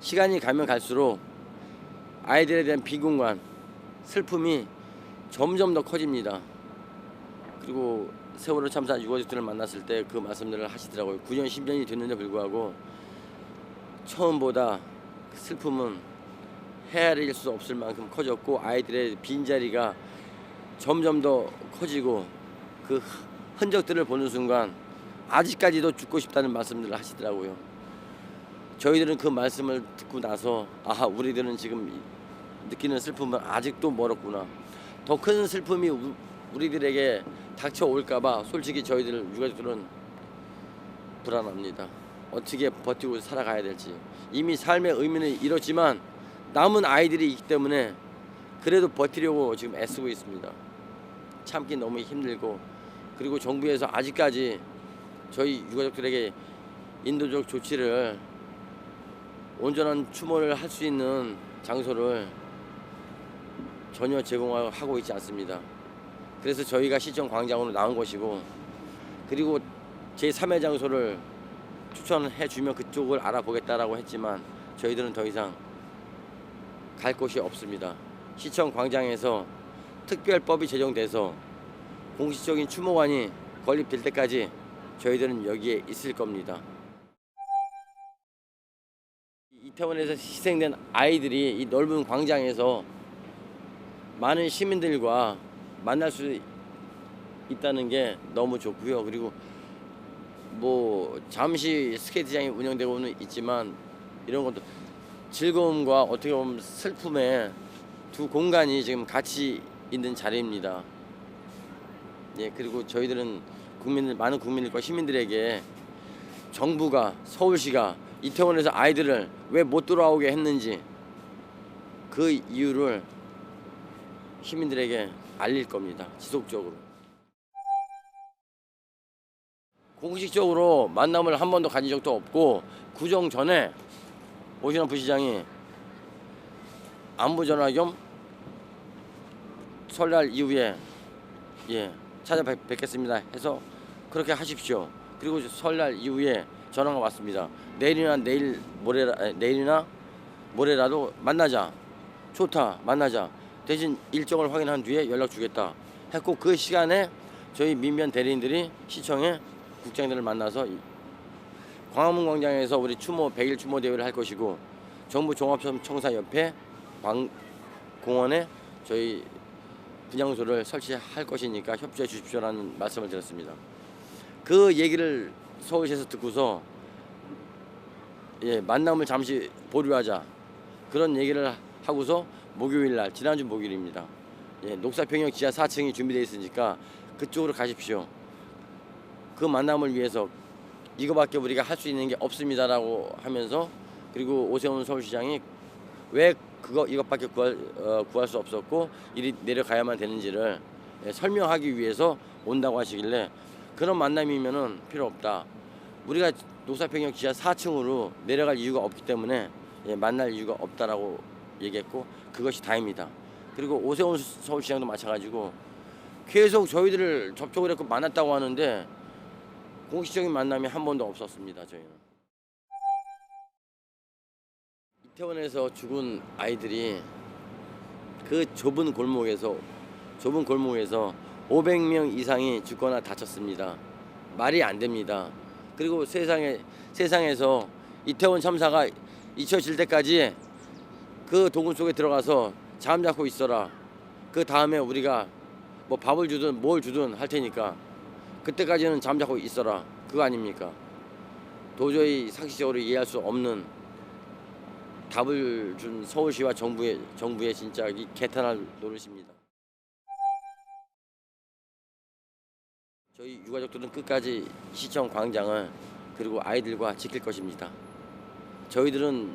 시간이 가면 갈수록 아이들에 대한 비공간, 슬픔이 점점 더 커집니다. 그리고 세월호 참사 유가족들을 만났을 때 그 말씀들을 하시더라고요. 9년 10년이 됐는데 불구하고 처음보다 그 슬픔은 헤아릴 수 없을 만큼 커졌고 아이들의 빈자리가 점점 더 커지고 그 흔적들을 보는 순간 아직까지도 죽고 싶다는 말씀들을 하시더라고요. 저희들은 그 말씀을 듣고 나서 아 우리들은 지금 이- 느끼는 슬픔은 아직도 멀었구나. 더 큰 슬픔이 우- 우리들에게 닥쳐올까봐 솔직히 저희들 유가족들은 불안합니다. 어떻게 버티고 살아가야 될지 이미 삶의 의미는 잃었지만 남은 아이들이 있기 때문에 그래도 버티려고 지금 애쓰고 있습니다. 참기 너무 힘들고 그리고 정부에서 아직까지 저희 유가족들에게 인도적 조치를 온전한 추모를 할 수 있는 장소를 전혀 제공하고 있지 않습니다. 그래서 저희가 시청 광장으로 나온 것이고 그리고 제 3회 장소를 추천해 주면 그쪽을 알아보겠다라고 했지만 저희들은 더 이상 갈 곳이 없습니다. 시청 광장에서 특별법이 제정돼서 공식적인 추모관이 건립될 때까지 저희들은 여기에 있을 겁니다. 이태원에서 희생된 아이들이 이 넓은 광장에서 많은 시민들과 만날 수 있다는 게 너무 좋고요. 그리고 뭐 잠시 스케이트장이 운영되고는 있지만 이런 것도 즐거움과 어떻게 보면 슬픔의 두 공간이 지금 같이 있는 자리입니다. 예, 그리고 저희들은 국민들 많은 국민들과 시민들에게 정부가 서울시가 이태원에서 아이들을 왜 못 돌아오게 했는지 그 이유를 시민들에게 알릴 겁니다. 지속적으로. 공식적으로 만남을 한 번도 가진 적도 없고 구정 전에 오신환 부시장이 안부 전화 겸 설날 이후에 예 찾아뵙겠습니다 해서 그렇게 하십시오. 그리고 설날 이후에 전화가 왔습니다. 내일이나 내일 아니, 내일이나 모레라도 만나자. 좋다 만나자. 대신 일정을 확인한 뒤에 연락 주겠다. 했고 그 시간에 저희 민변 대리인들이 시청에 국장들을 만나서 이- 광화문 광장에서 우리 추모 100일 추모 대회를 할 것이고 정부 종합청사 옆에 광 공원에 저희 분향소를 설치할 것이니까 협조해 주십시오라는 말씀을 드렸습니다. 그 얘기를 서울시에서 듣고서 예, 만남을 잠시 보류하자 그런 얘기를 하고서 목요일 날 지난주 목요일입니다. 예, 녹사평역 지하 4층이 준비되어 있으니까 그쪽으로 가십시오. 그 만남을 위해서 이거밖에 우리가 할 수 있는 게 없습니다라고 하면서 그리고 오세훈 서울시장이 왜 그거 이것밖에 구할 어, 구할 수 없었고 이리 내려가야만 되는지를 예, 설명하기 위해서 온다고 하시길래 그런 만남이면은 필요 없다. 우리가 녹사평역 지하 4층으로 내려갈 이유가 없기 때문에 예, 만날 이유가 없다라고 얘기했고 그것이 다입니다. 그리고 오세훈 서울시장도 마찬가지고 계속 저희들을 접촉을 했고 만났다고 하는데 공식적인 만남이 한 번도 없었습니다. 저희는. 이태원에서 죽은 아이들이 그 좁은 골목에서 좁은 골목에서 500명 이상이 죽거나 다쳤습니다. 말이 안 됩니다. 그리고 세상에 세상에서 이태원 참사가 잊혀질 때까지 그 도굴 속에 들어가서 잠 잡고 있어라. 그 다음에 우리가 뭐 밥을 주든 뭘 주든 할 테니까 그때까지는 잠 잡고 있어라. 그거 아닙니까? 도저히 상식적으로 이해할 수 없는 답을 준 서울시와 정부의 정부의 진짜 이 개탄할 노릇입니다. 저희 유가족들은 끝까지 시청 광장을 그리고 아이들과 지킬 것입니다. 저희들은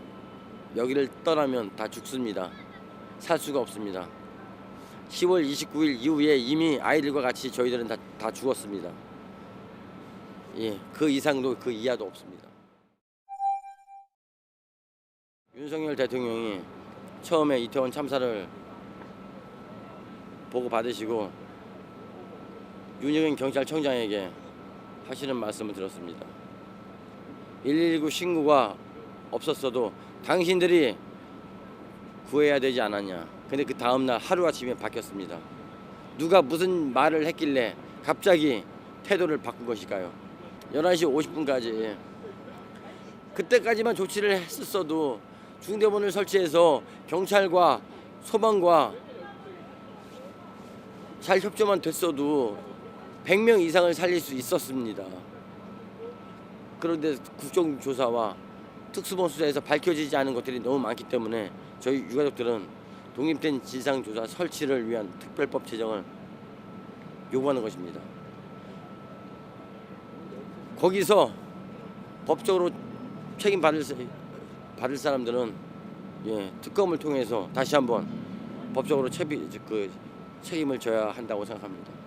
여기를 떠나면 다 죽습니다. 살 수가 없습니다. 10월 29일 이후에 이미 아이들과 같이 저희들은 다, 다 죽었습니다. 예, 그 이상도 그 이하도 없습니다. 윤석열 대통령이 처음에 이태원 참사를 보고 받으시고 윤여경 경찰청장에게 하시는 말씀을 들었습니다. 119 신고가 없었어도 당신들이 구해야 되지 않았냐. 근데 그 다음 날 하루 아침에 바뀌었습니다. 누가 무슨 말을 했길래 갑자기 태도를 바꾼 것일까요? 11시 50분까지 그때까지만 조치를 했었어도 중대본을 설치해서 경찰과 소방과 잘 협조만 됐어도 100명 이상을 살릴 수 있었습니다. 그런데 국정조사와 특수본 수사에서 밝혀지지 않은 것들이 너무 많기 때문에 저희 유가족들은 독립된 진상조사 설치를 위한 특별법 제정을 요구하는 것입니다. 거기서 법적으로 책임 받을 사- 받을 사람들은 예, 특검을 통해서 다시 한번 법적으로 책임 그 책임을 져야 한다고 생각합니다.